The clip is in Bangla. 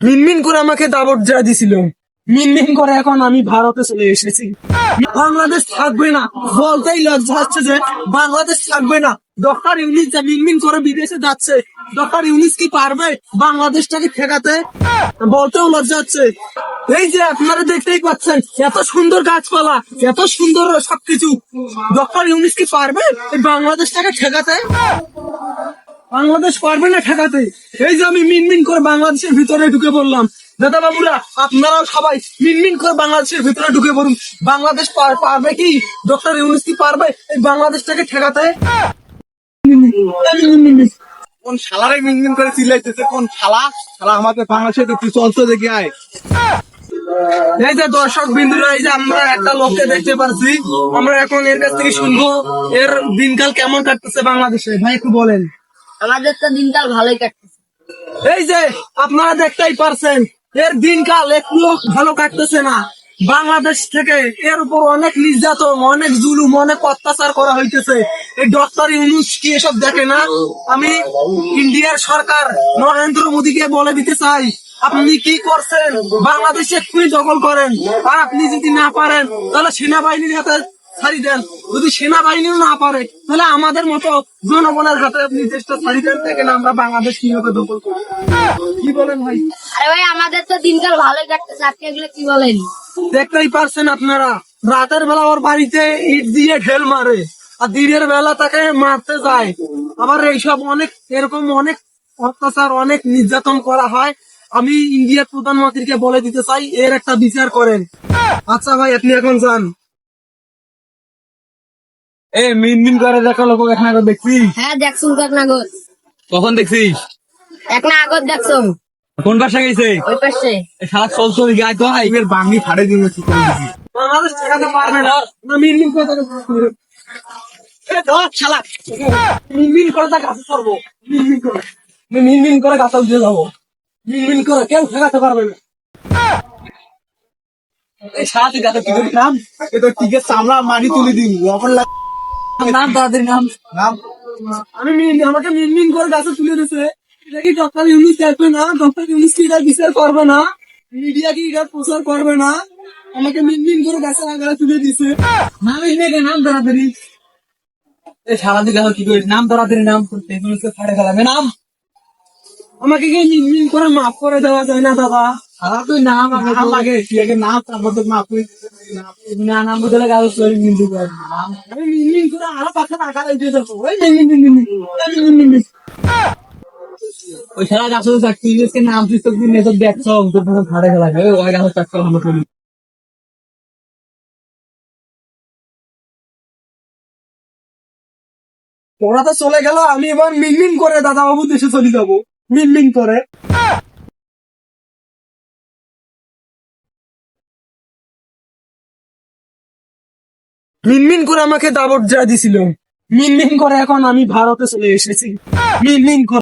মিনমিন করে আমাকে দাবট যা দিছিল। মিনমিন করে এখন আমি ভারতে চলে এসেছি। বাংলাদেশ থাকবে না। বলতেই লজ্জা হচ্ছে যে বাংলাদেশ থাকবে না। ডক্টর ইউনিস যে মিনমিন করে বিদেশে যাচ্ছে। ডক্টর ইউনিস কি পারবে বাংলাদেশটাকে ঠেকাতে? বলতেও লজ্জা হচ্ছে এই যে আপনারা দেখতেই পাচ্ছেন, এত সুন্দর গাছপালা, এত সুন্দর সবকিছু। ডক্টর ইউনিস কি পারবে বাংলাদেশটাকে ঠেকাতে? বাংলাদেশ পারবে না ঠেকাতে। এই যে আমি মিনমিন করে বাংলাদেশের ভিতরে ঢুকে পড়লাম। দাদা বাবুরা আপনারাও সবাই মিনমিন করে বাংলাদেশের ভিতরে ঢুকে পড়ুন। বাংলাদেশ পারবে কি? ডক্টর ইউনুস কি পারবে এই বাংলাদেশটাকে ঠেকাতে? কোন শালারে মিনমিন করে চিল্লাইতেছে? কোন শালা? শালা আমাদের বাংলাদেশে তো তুই চলছে দেখি আয়। এই যে দর্শক বিন্দুরা এই যে আমরা একটা লোককে দেখতে পাচ্ছি আমরা এখন এর কাছ থেকে শুনব এর দিনকাল কেমন কাটতেছে বাংলাদেশে। ভাই একটু বলেন। আমাদের তো দিনকাল ভালোই কাটতেছে। এই যে, আপনারা দেখতেই পারছেন, এর দিনকাল একটু ভালো কাটতেছে না। বাংলাদেশ থেকে এর উপর অনেক নির্যাতন, অনেক জুলুম, অনেক অত্যাচার করা হইতেছে। এই ডক্টর ইউনুস কি এসব দেখে না? আমি ইন্ডিয়ার সরকার নরেন্দ্র মোদীকে বলে দিতে চাই, আপনি কি করছেন? বাংলাদেশে এক্ষুনি দখল করেন। আর আপনি যদি না পারেন, তাহলে সেনাবাহিনীর হাতে ছাড়ি দেন। যদি সেনাবাহিনীও না পারে তাহলে আমাদের মতো জনগণের হাতে আপনি দেশটা ছাড়ি দেন দেখেন আমরা বাংলাদেশ কীভাবে দখল করি কি বলেন ভাই? আরে ভাই আমাদের তো দিনকাল ভালোই কাটতেছে আপনি এগুলো কি বলেন? দেখতেই পারছেন আপনারা রাতের বেলা ওর বাড়িতে ইট দিয়ে ঢেল মারে আর দিনের বেলা তাকে মারতে যায়। আবার এইসব অনেক এরকম অনেক অত্যাচার অনেক নির্যাতন করা হয়। আমি ইন্ডিয়ার প্রধানমন্ত্রীকে বলে দিতে চাই এর একটা বিচার করেন। আচ্ছা ভাই আপনি এখন যান। এ মিনমিন করে দেখা লোক এখন আগে দেখছি হ্যাঁ দেখছুন তো এক নাগর। কখন দেখছিস? এক না আগর দেখছ কোন বাসা গেছে? ওই পাশে। এ শালা চলছে দেখি আয় তো আয়। এবার বাঙি ফাড়ে করে? ঠেকাতে পারবে না। না মিনমিন করে এ ধর শালা। মিনমিন করে তাকে গাছে চড়বো। মিনমিন করে। আমি মিনমিন করে গাছে উঠে যাব। মিনমিন করে কেউ ঠেকাতে পারবে না। এই গাছে কি নাম? এ তো টিকের চামড়া মারি তুলে দিবি। অপর লাগ নাম নাম। নাম? আমি মিন- আমাকে মিনমিন করে গাছে তুলে দিয়েছে এটা কি ডক্টর ইউনিস দেখবে না? ডক্টর ইউনিস কি এটা বিচার করবে না? মিডিয়া কি এটা প্রচার করবে না? আমাকে মিনমিন করে গাছের আগালে তুলে দিছে। নাম এনে নাম তাড়াতাড়ি এই শালা তুই গাছে কি করিস? নাম তাড়াতাড়ি নাম। এগুলো ফাড়ে ফেলাবে নাম। আমাকে কি মিনমিন করে মাফ করে দেওয়া যায় না দাদা শালা তুই নাম আগে নাম লাগে তুই আগে নাম তারপর তো মা না নাম বদলে গাছে চলে কিন্তু নাম আমি মিনমিন করে আরও পাখা আগালে দিয়ে দেবো ওই মিনমিন মিনমিন ওই মিনমিন মিনমিন। ওই শালা গাছে নাম তুই তো দিন এসব দেখছ তোর ফোন ফাড়ে ফেলাবে ওই গাছে চাকরি আমরা ওরা তো চলে গেল আমি এবার মিনমিন করে দাদা বাবু দেশে চলে যাব। মিনমিন করে। মিনমিন করে আমাকে দাবট যা দিছিল। মিনমিন করে এখন আমি ভারতে চলে এসেছি। মিনমিন করে